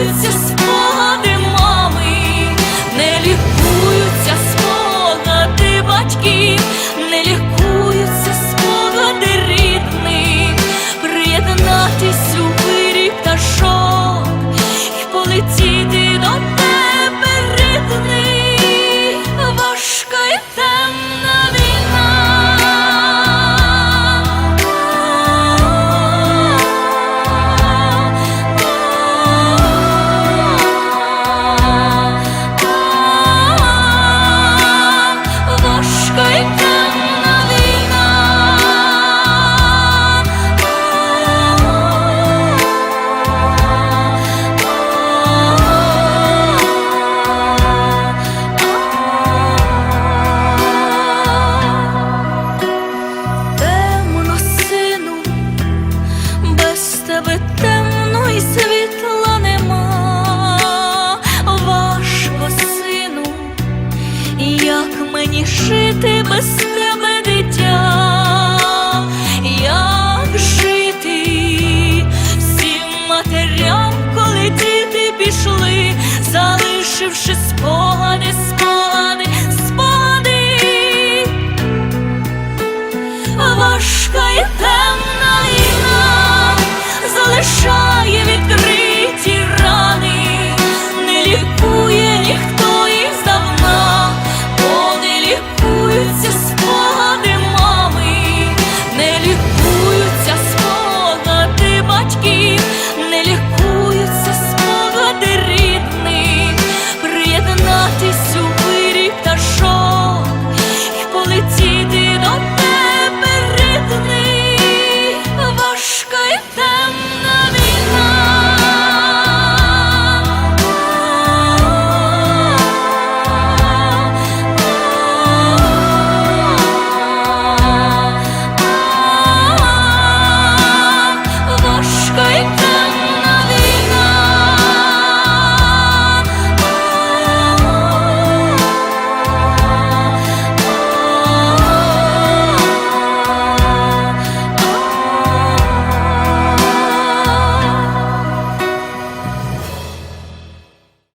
лікуються спогади жити без тебе, дитя? Як жити всім матерям, коли діти пішли, залишивши спогади, спогади, спогади. Важка і